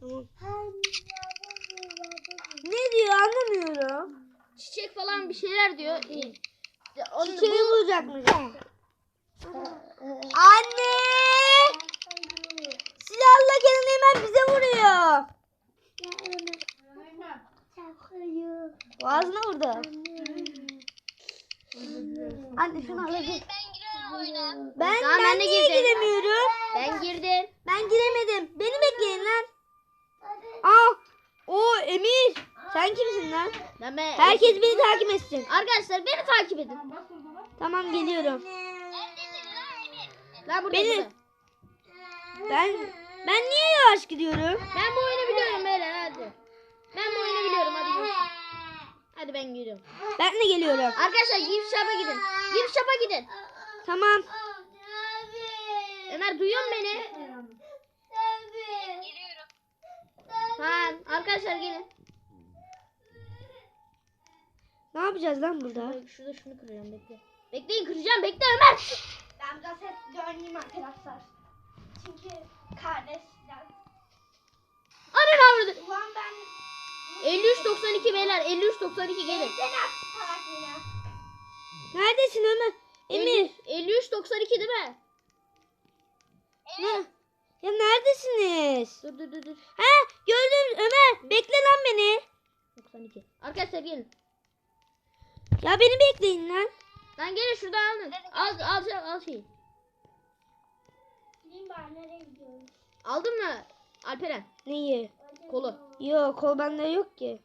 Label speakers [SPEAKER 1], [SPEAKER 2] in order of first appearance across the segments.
[SPEAKER 1] Tamam. Ne diyor anlamıyorum.
[SPEAKER 2] Çiçek falan bir şeyler diyor. Onu,
[SPEAKER 1] Çiçeği
[SPEAKER 2] bu-
[SPEAKER 1] bulacakmış. Anne! Silahla kendini hemen bize vuruyor. Boğazına vurdu. Anne şunu alabilir.
[SPEAKER 3] Ben.
[SPEAKER 1] Ben, ben,
[SPEAKER 2] ben
[SPEAKER 1] niye
[SPEAKER 2] girdim.
[SPEAKER 1] giremiyorum?
[SPEAKER 2] Ben girdim.
[SPEAKER 1] Herkes beni takip etsin.
[SPEAKER 2] Arkadaşlar beni takip edin.
[SPEAKER 1] Tamam geliyorum.
[SPEAKER 2] Ben burada.
[SPEAKER 1] Beni-. Ben ben niye yavaş gidiyorum?
[SPEAKER 2] Ben bu oyunu biliyorum beyler hadi. Ben bu oyunu biliyorum hadi görüşürüz. Hadi ben gidiyorum.
[SPEAKER 1] Ben de geliyorum.
[SPEAKER 2] Arkadaşlar gift shop'a gidin. Gift shop'a gidin.
[SPEAKER 1] Tamam.
[SPEAKER 2] Ömer duyuyor musun beni?
[SPEAKER 3] Geliyorum.
[SPEAKER 2] Tamam arkadaşlar gelin.
[SPEAKER 1] Ne yapacağız lan burada?
[SPEAKER 2] Bak, Şurada şunu kırıyorum bekle. Bekleyin kıracağım bekle Ömer.
[SPEAKER 4] Ben biraz hep döneyim arkadaşlar. Çünkü kardeşler.
[SPEAKER 2] Ne vurdu?
[SPEAKER 4] Ulan ben
[SPEAKER 2] 53.92 beyler 53.92 gelin.
[SPEAKER 4] sen attı salak.
[SPEAKER 1] Neredesin Ömer? Emir.
[SPEAKER 2] 53.92 değil mi?
[SPEAKER 1] Ne? Ya neredesiniz?
[SPEAKER 2] Dur dur dur dur.
[SPEAKER 1] Ha gördüm Ömer. Bekle lan beni.
[SPEAKER 2] 92. Arkadaşlar gelin.
[SPEAKER 1] Ya beni bekleyin lan.
[SPEAKER 2] Lan gelin şuradan alın. Al al al, al şeyi.
[SPEAKER 4] Gideyim ben nereye gidiyorum?
[SPEAKER 2] Aldın mı Alperen?
[SPEAKER 1] Neyi?
[SPEAKER 2] Kolu.
[SPEAKER 1] Yok kol bende yok ki.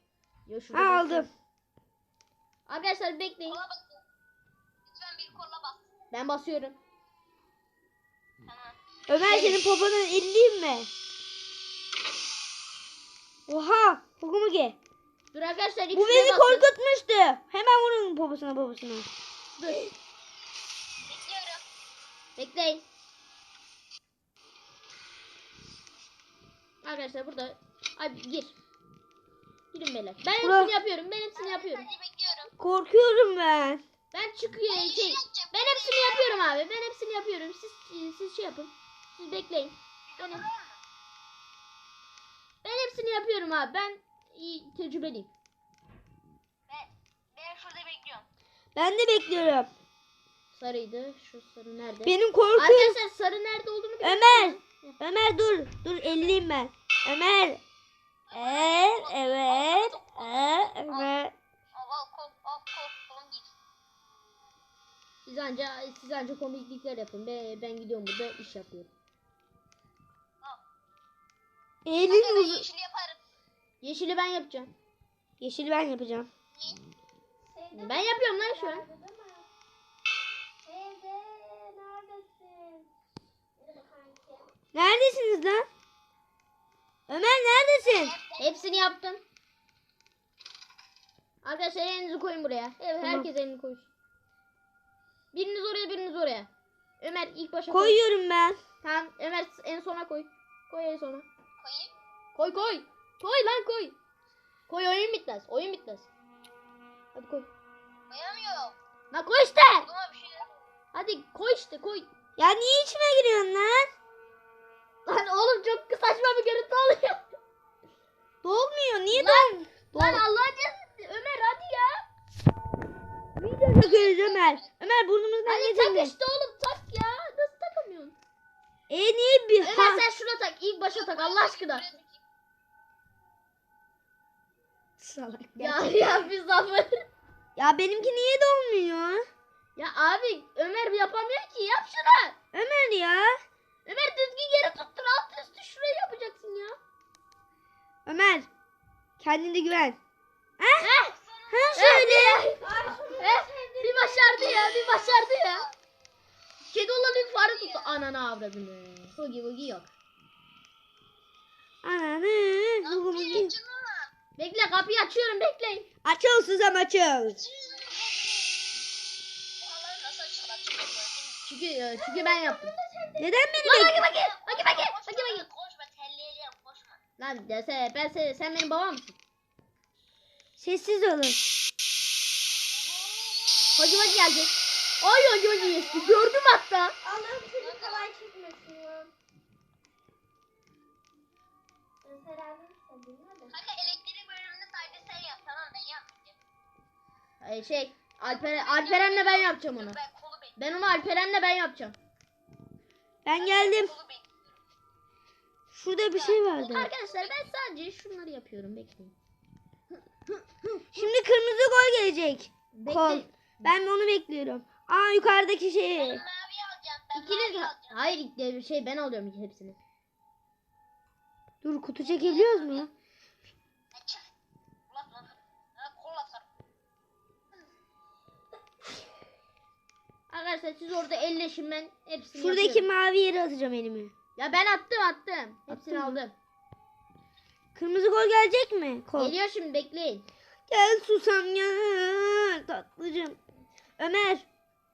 [SPEAKER 2] Yo, şurada
[SPEAKER 1] Ha aldım.
[SPEAKER 2] Arkadaşlar bekleyin.
[SPEAKER 3] Kola basın. Lütfen bir kola bas.
[SPEAKER 2] Ben basıyorum.
[SPEAKER 3] Tamam.
[SPEAKER 1] Ömer senin poponun elliyim mi? Oha. Pokumu ge.
[SPEAKER 2] Dur arkadaşlar
[SPEAKER 1] Bu beni
[SPEAKER 2] basın.
[SPEAKER 1] korkutmuştu. Hemen vurun poposuna poposuna.
[SPEAKER 2] Dur.
[SPEAKER 3] Bekliyorum.
[SPEAKER 2] Bekleyin. Arkadaşlar burada. Hadi gir. Girin beyler. Ben
[SPEAKER 1] Bura-
[SPEAKER 2] hepsini yapıyorum. Ben hepsini yapıyorum.
[SPEAKER 3] Bekliyorum.
[SPEAKER 1] Korkuyorum ben.
[SPEAKER 2] Ben çıkıyor şey. Ben hepsini yapıyorum abi. Ben hepsini yapıyorum. Siz siz şey yapın. Siz bekleyin. Ben, ben hepsini yapıyorum abi. Ben iyi tecrübeliyim.
[SPEAKER 3] Ben, ben şurada bekliyorum.
[SPEAKER 1] Ben de bekliyorum.
[SPEAKER 2] Sarıydı. Şu sarı nerede?
[SPEAKER 1] Benim korkum.
[SPEAKER 2] Arkadaşlar sarı nerede olduğunu biliyor
[SPEAKER 1] Ömer.
[SPEAKER 2] musunuz?
[SPEAKER 1] Ömer dur. Dur elliyim ben. Ömer. Evet. Evet. Evet.
[SPEAKER 2] Siz anca, siz anca komiklikler yapın. Ben, ben gidiyorum burada iş yapıyorum.
[SPEAKER 1] Elin uzun.
[SPEAKER 3] yeşil yaparım.
[SPEAKER 2] Yeşili ben yapacağım.
[SPEAKER 1] Yeşil ben yapacağım.
[SPEAKER 2] Ben yapıyorum lan şu an.
[SPEAKER 1] Neredesiniz lan? Ömer neredesin?
[SPEAKER 2] Hepsini yaptım. Arkadaşlar elinizi koyun buraya. Evet,
[SPEAKER 1] Tamam.
[SPEAKER 2] herkes elini koysun. Biriniz oraya biriniz oraya. Ömer ilk başa koy.
[SPEAKER 1] Koyuyorum ben.
[SPEAKER 2] Tamam Ömer en sona koy. Koy en sona.
[SPEAKER 3] Koyayım.
[SPEAKER 2] Koy koy. Koy lan koy. Koy oyun bitmez. Oyun bitmez. Hadi koy.
[SPEAKER 3] Koyamıyorum.
[SPEAKER 2] Lan koy işte.
[SPEAKER 3] Bir şey.
[SPEAKER 2] Hadi koy işte koy.
[SPEAKER 1] Ya niye içime giriyorsun lan?
[SPEAKER 2] Lan oğlum çok saçma bir görüntü oluyor.
[SPEAKER 1] Dolmuyor. Niye
[SPEAKER 2] Lan,
[SPEAKER 1] dol?
[SPEAKER 2] lan Allah'ın cezası. Ömer hadi ya.
[SPEAKER 1] Video çekiyoruz Ömer. Ömer burnumuzdan
[SPEAKER 2] Hadi tak
[SPEAKER 1] getirdi.
[SPEAKER 2] işte oğlum tak ya. Nasıl takamıyorsun?
[SPEAKER 1] E niye bir
[SPEAKER 2] Ömer
[SPEAKER 1] ha?
[SPEAKER 2] sen şuna tak. İlk başa tak Allah aşkına.
[SPEAKER 1] Salak
[SPEAKER 2] Ya
[SPEAKER 1] gerçekten.
[SPEAKER 2] ya biz zafer.
[SPEAKER 1] Ya benimki niye dolmuyor?
[SPEAKER 2] Ya abi Ömer yapamıyor ki yap şunu.
[SPEAKER 1] Ömer ya.
[SPEAKER 2] Ömer düzgün yere tuttur alt üstü şurayı yapacaksın ya.
[SPEAKER 1] Ömer. Kendine güven. Ha?
[SPEAKER 2] Heh.
[SPEAKER 1] Ha şöyle.
[SPEAKER 2] Heh, bir başardı ya bir başardı ya. Kedi olan bir fare tuttu. Ananı avradını. Hugi hugi yok.
[SPEAKER 1] Ananı. Bugu bugu.
[SPEAKER 2] Bekle kapıyı açıyorum bekleyin.
[SPEAKER 1] Açıl Suzan açıl.
[SPEAKER 2] Çünkü e, çünkü ben yaptım.
[SPEAKER 1] Neden beni
[SPEAKER 2] Lan
[SPEAKER 1] bek-
[SPEAKER 2] hagi bagi hagi bagi hagi
[SPEAKER 3] Koşma,
[SPEAKER 2] bagi.
[SPEAKER 3] koşma, telleyeceğim, koşma.
[SPEAKER 2] Lan dese ben sen, sen benim babam mısın?
[SPEAKER 1] Sessiz olun.
[SPEAKER 2] Hagi bagi gelecek. Ay hagi bagi geçti. Gördüm hatta.
[SPEAKER 4] Allah'ım seni kolay bilmedin.
[SPEAKER 3] Kanka
[SPEAKER 2] Ay şey Alper Alperen'le ben yapacağım onu.
[SPEAKER 3] Ben
[SPEAKER 2] onu Alperen'le ben yapacağım.
[SPEAKER 1] Ben geldim. Şurada bir şey vardı.
[SPEAKER 2] Arkadaşlar ben sadece şunları yapıyorum bekleyin.
[SPEAKER 1] Şimdi kırmızı gol gelecek. Kol.
[SPEAKER 2] Bekleyin.
[SPEAKER 1] Ben onu bekliyorum. Aa yukarıdaki şey.
[SPEAKER 3] Ben mavi alacağım. Ben
[SPEAKER 2] İkiniz
[SPEAKER 3] mavi alacağım.
[SPEAKER 2] hayır şey ben alıyorum hepsini.
[SPEAKER 1] Dur kutu çekebiliyoruz mu
[SPEAKER 2] Arkadaşlar siz orada elleşin ben hepsini
[SPEAKER 1] Şuradaki
[SPEAKER 2] yapıyorum.
[SPEAKER 1] mavi yere atacağım elimi.
[SPEAKER 2] Ya ben attım attım. Hepsini
[SPEAKER 1] Attın mı?
[SPEAKER 2] aldım.
[SPEAKER 1] Kırmızı gol gelecek mi? Kol.
[SPEAKER 2] Geliyor şimdi bekleyin.
[SPEAKER 1] Gel susam ya tatlıcım. Ömer.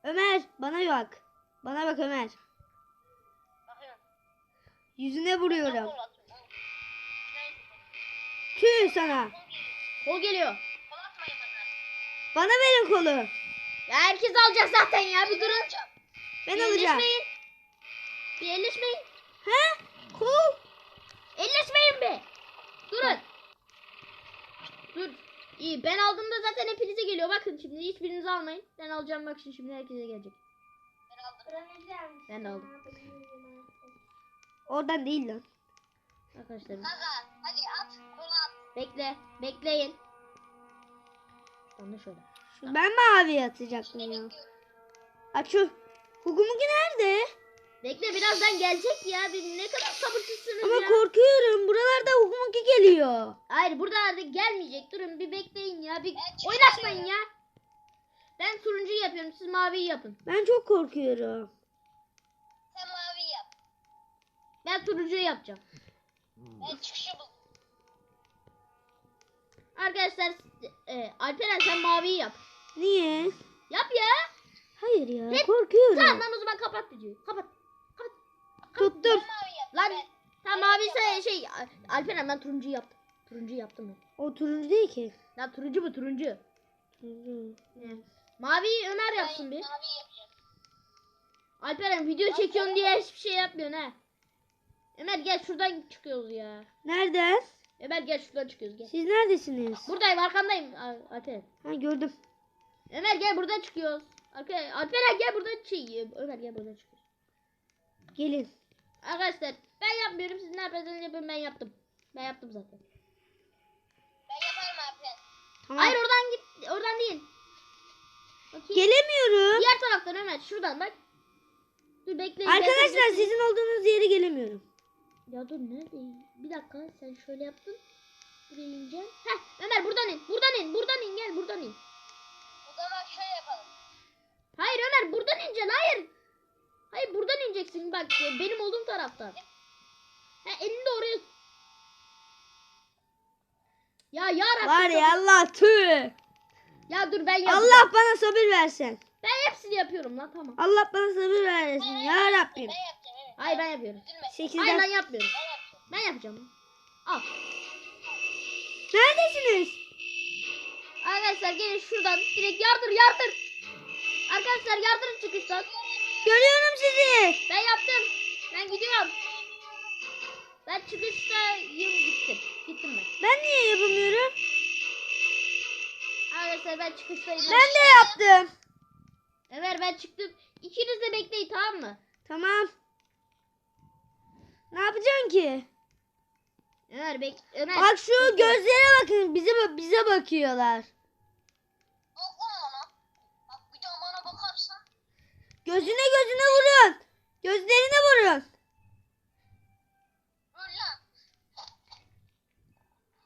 [SPEAKER 1] Ömer bana bak. Bana bak Ömer.
[SPEAKER 3] Bakıyorum.
[SPEAKER 1] Yüzüne vuruyorum. Tüh sana.
[SPEAKER 2] Kol geliyor.
[SPEAKER 3] Bana
[SPEAKER 1] verin kolu.
[SPEAKER 2] Ya herkes alacak zaten ya bir durun.
[SPEAKER 1] Ben
[SPEAKER 2] Bir
[SPEAKER 1] alacağım.
[SPEAKER 2] elleşmeyin. Bir elleşmeyin.
[SPEAKER 1] He? Kol.
[SPEAKER 2] Elleşmeyin be. Durun. Dur. İyi ben aldığımda zaten hepinize geliyor. Bakın şimdi hiçbirinizi almayın. Ben alacağım bak şimdi, şimdi herkese gelecek.
[SPEAKER 3] Ben aldım.
[SPEAKER 4] Öğreneceğim.
[SPEAKER 2] Ben de aldım.
[SPEAKER 1] Oradan değil lan.
[SPEAKER 2] Arkadaşlar
[SPEAKER 3] Kanka hadi at. Kol at.
[SPEAKER 2] bekle. Bekleyin. Da şöyle.
[SPEAKER 1] Ben mavi atacaktım ya. Bak şu Hugumuki nerede?
[SPEAKER 2] Bekle birazdan gelecek ya. Bir ne kadar sabırsızsınız
[SPEAKER 1] Ama
[SPEAKER 2] ya.
[SPEAKER 1] korkuyorum. Buralarda Hugumuki geliyor.
[SPEAKER 2] Hayır burada artık gelmeyecek. Durun bir bekleyin ya. Bir
[SPEAKER 3] Ben
[SPEAKER 2] oynaşmayın ya. Ben turuncuyu yapıyorum. Siz maviyi yapın.
[SPEAKER 1] Ben çok korkuyorum.
[SPEAKER 3] Sen mavi yap.
[SPEAKER 2] Ben turuncuyu yapacağım.
[SPEAKER 3] Ben çıkışı bul.
[SPEAKER 2] Arkadaşlar e, Alperen sen maviyi yap.
[SPEAKER 1] Niye?
[SPEAKER 2] Yap ya.
[SPEAKER 1] Hayır ya
[SPEAKER 2] Ne?
[SPEAKER 1] korkuyorum.
[SPEAKER 2] Tamam lan o zaman kapat videoyu. Kapat. Kapat.
[SPEAKER 1] Tuttum.
[SPEAKER 3] Mavi yap.
[SPEAKER 2] Lan tamam mavi ise şey Alperen ben turuncuyu yaptım. Turuncuyu yaptım ben.
[SPEAKER 1] O turuncu değil ki.
[SPEAKER 2] Ya turuncu bu turuncu.
[SPEAKER 1] Turuncu.
[SPEAKER 2] Maviyi Ömer
[SPEAKER 3] Ben
[SPEAKER 2] yapsın bir.
[SPEAKER 3] mavi yapacağım.
[SPEAKER 2] Alperen video çekiyorsun diye hiçbir şey yapmıyorsun ha. Ömer gel şuradan çıkıyoruz ya.
[SPEAKER 1] Nereden?
[SPEAKER 2] Ömer gel şuradan çıkıyoruz gel.
[SPEAKER 1] Siz neredesiniz?
[SPEAKER 2] Buradayım arkandayım Al- Alperen.
[SPEAKER 1] Ha gördüm.
[SPEAKER 2] Ömer gel buradan çıkıyoruz. Alperen, Alperen gel buradan şey Ömer gel buradan çıkıyoruz.
[SPEAKER 1] Gelin.
[SPEAKER 2] Arkadaşlar ben yapmıyorum siz ne yaparsanız yapın ben yaptım. Ben yaptım zaten.
[SPEAKER 3] Ben yaparım abi.
[SPEAKER 1] Tamam.
[SPEAKER 2] Hayır oradan git oradan değil. Bakayım.
[SPEAKER 1] Gelemiyorum.
[SPEAKER 2] Diğer taraftan Ömer şuradan bak. Dur bekleyin.
[SPEAKER 1] Arkadaşlar
[SPEAKER 2] bekleyin.
[SPEAKER 1] sizin olduğunuz yere gelemiyorum.
[SPEAKER 2] Ya dur neredeyim? Bir dakika sen şöyle yaptın. Buraya ineceksin. Heh Ömer buradan in. Buradan in. Buradan in gel buradan in. Hayır Ömer buradan ineceksin hayır. Hayır buradan ineceksin bak e, benim olduğum taraftan. Ha elini de oraya. Ya ya Rabbim.
[SPEAKER 1] Var ya Allah tüh.
[SPEAKER 2] Ya dur ben yapacağım.
[SPEAKER 1] Allah bana sabır versin.
[SPEAKER 2] Ben hepsini yapıyorum lan tamam.
[SPEAKER 1] Allah bana sabır versin ya Rabbim.
[SPEAKER 3] Ben yapacağım evet.
[SPEAKER 2] Hayır ben yapıyorum.
[SPEAKER 3] Üzülme.
[SPEAKER 2] Hayır ben
[SPEAKER 1] Sekizden.
[SPEAKER 2] yapmıyorum.
[SPEAKER 3] Ben yapacağım.
[SPEAKER 2] Ben yapacağım. Al.
[SPEAKER 1] Neredesiniz?
[SPEAKER 2] Arkadaşlar gelin şuradan direkt yardır yardır. Arkadaşlar yardırın çıkıştan.
[SPEAKER 1] Görüyorum sizi.
[SPEAKER 2] Ben yaptım. Ben gidiyorum. Ben çıkıştayım gittim. Gittim ben.
[SPEAKER 1] Ben niye yapamıyorum?
[SPEAKER 2] Arkadaşlar ben çıkıştayım.
[SPEAKER 1] Ben de yaptım.
[SPEAKER 2] Ömer ben çıktım. İkiniz de bekleyin tamam mı?
[SPEAKER 1] Tamam. Ne yapacaksın ki?
[SPEAKER 2] Ömer bek Ömer.
[SPEAKER 1] Bak şu gözlere bakın. Bize bize bakıyorlar. Gözüne gözüne vurun. Gözlerine vurun.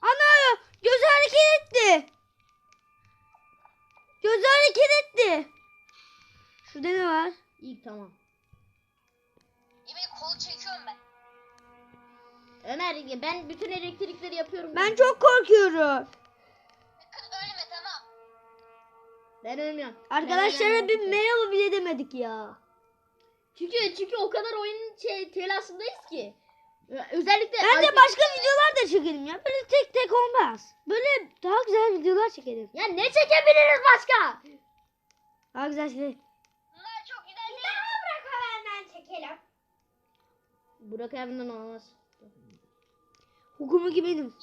[SPEAKER 1] Ana gözü hareket etti. Gözü hareket etti. Şurada ne var?
[SPEAKER 2] İyi tamam.
[SPEAKER 3] Yemin kolu çekiyorum ben.
[SPEAKER 2] Ömer ben bütün elektrikleri yapıyorum.
[SPEAKER 1] Ben çok korkuyorum.
[SPEAKER 2] Ben ölmüyorum.
[SPEAKER 1] Arkadaşlara
[SPEAKER 2] Ben-
[SPEAKER 1] bir merhaba bile demedik ya.
[SPEAKER 2] Çünkü çünkü o kadar oyun şey, telaşındayız ki. Özellikle
[SPEAKER 1] Bence
[SPEAKER 2] Alper-
[SPEAKER 1] başka videolar da çekelim ya. Böyle tek tek olmaz. Böyle daha güzel videolar çekelim.
[SPEAKER 2] Ya ne çekebiliriz başka?
[SPEAKER 1] Daha güzel şey.
[SPEAKER 3] Bunlar çok güzel değil.
[SPEAKER 4] Bırak hemen çekelim.
[SPEAKER 2] Burak evinden olmaz.
[SPEAKER 1] Hukumu ki benim.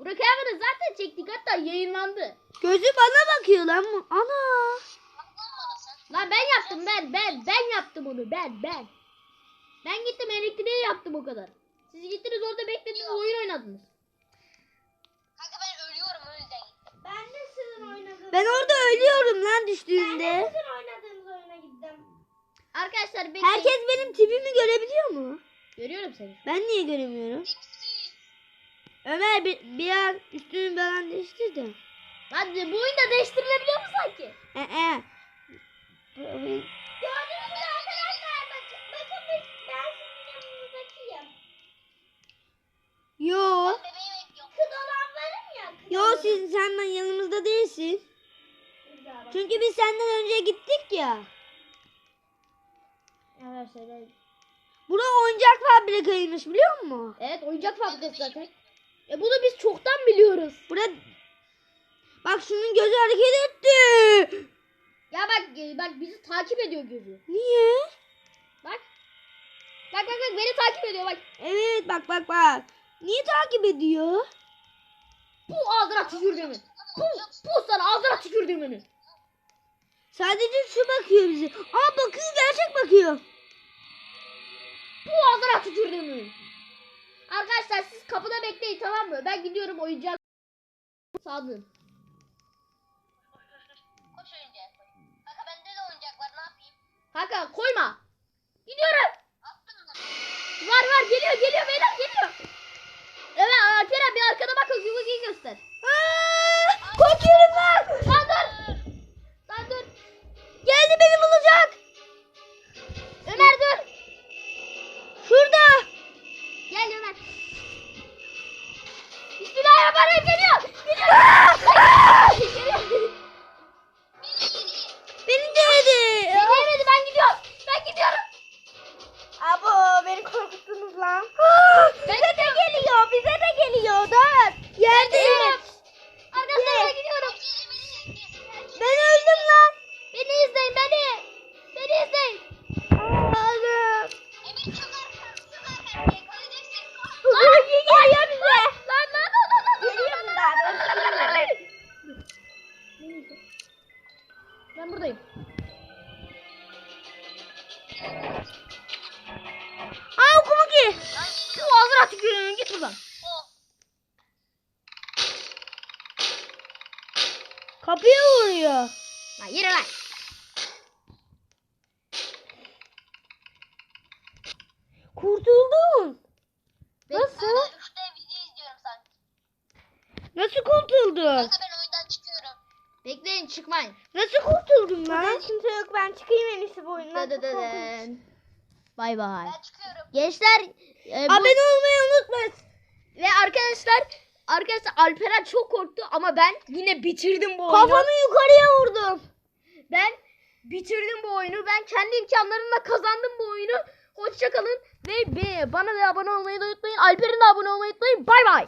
[SPEAKER 2] Burak Ayağını zaten çektik hatta yayınlandı.
[SPEAKER 1] Gözü bana bakıyor lan. bu. Ana.
[SPEAKER 3] Lan bana sen.
[SPEAKER 2] Lan ben yaptım ben ben ben yaptım onu ben ben. Ben gittim elektriği yaptım o kadar. Siz gittiniz orada beklediniz oyun oynadınız.
[SPEAKER 3] Kanka ben ölüyorum o yüzden gittim.
[SPEAKER 4] Ben de sizin oynadığınız
[SPEAKER 1] Ben orada ölüyorum lan
[SPEAKER 4] Ben de
[SPEAKER 1] düştüğümde.
[SPEAKER 4] sizin oynadığınız oyuna gittim.
[SPEAKER 2] Arkadaşlar bekleyin.
[SPEAKER 1] Herkes benim tipimi görebiliyor mu?
[SPEAKER 2] Görüyorum seni.
[SPEAKER 1] Ben niye göremiyorum? Ömer bir, bir an üstünü falan değiştir de.
[SPEAKER 2] Lan bu oyunda değiştirilebiliyor mu sanki?
[SPEAKER 1] Ee, e.
[SPEAKER 4] Gördünüz mü arkadaşlar? Bakın, bakın ben ben sizin yanınızdakiyim.
[SPEAKER 1] Yo.
[SPEAKER 3] Ben.
[SPEAKER 4] Kız olan varım ya. Kız
[SPEAKER 1] Yo
[SPEAKER 4] olan.
[SPEAKER 1] siz sen ben yanımızda değilsin. Çünkü biz senden önce gittik ya.
[SPEAKER 2] Arkadaşlar
[SPEAKER 1] Bura oyuncak fabrikaymış biliyor musun?
[SPEAKER 2] Evet oyuncak fabrikası zaten. E bunu biz çoktan biliyoruz.
[SPEAKER 1] Bura Bak şunun gözü hareket etti.
[SPEAKER 2] Ya bak e, bak bizi takip ediyor gözü.
[SPEAKER 1] Niye?
[SPEAKER 2] Bak. Bak bak bak beni takip ediyor bak.
[SPEAKER 1] Evet bak bak bak. Niye takip ediyor?
[SPEAKER 2] Bu ağzına tükürdüğümü. Bu, bu sana ağzına tükürdüğümünü.
[SPEAKER 1] Sadece şu bakıyor bize. Aa bakıyor gerçek bakıyor.
[SPEAKER 2] Bu ağzına tükürdüğümü. Arkadaşlar siz kapıda bekleyin tamam mı? Ben gidiyorum oyuncak. Olun.
[SPEAKER 3] Koş oyuncağa koy. Kanka bende de oyuncak var ne yapayım?
[SPEAKER 2] Kanka koyma. Gidiyorum.
[SPEAKER 3] Attım mı?
[SPEAKER 2] Var var geliyor geliyor beyler geliyor. Evet Alperen bir arkada bak Yuvugi'yi göster.
[SPEAKER 1] Aa, korkuyorum ben.
[SPEAKER 2] Lan Dur. Yürü lan.
[SPEAKER 1] Kurtuldun. Nasıl?
[SPEAKER 3] Kanka üçte video izliyorum sanki.
[SPEAKER 1] Nasıl kurtuldun?
[SPEAKER 3] Kanka ben oyundan çıkıyorum.
[SPEAKER 2] Bekleyin çıkmayın.
[SPEAKER 1] Nasıl kurtuldun lan?
[SPEAKER 4] kimse yok. Ben çıkayım en iyisi bu oyundan.
[SPEAKER 2] Dıdıdıdın. Bay bay.
[SPEAKER 3] Ben çıkıyorum.
[SPEAKER 2] Gençler e, bu-
[SPEAKER 1] Abone olmayı unutma.
[SPEAKER 2] ve arkadaşlar arkadaşlar Alperen çok korktu ama ben yine bitirdim bu oyunu.
[SPEAKER 1] Kafamı yukarıya vurdum.
[SPEAKER 2] Ben bitirdim bu oyunu. Ben kendi imkanlarımla kazandım bu oyunu. Hoşçakalın ve bana da abone olmayı da unutmayın. Alper'in de abone olmayı unutmayın. Bay bay.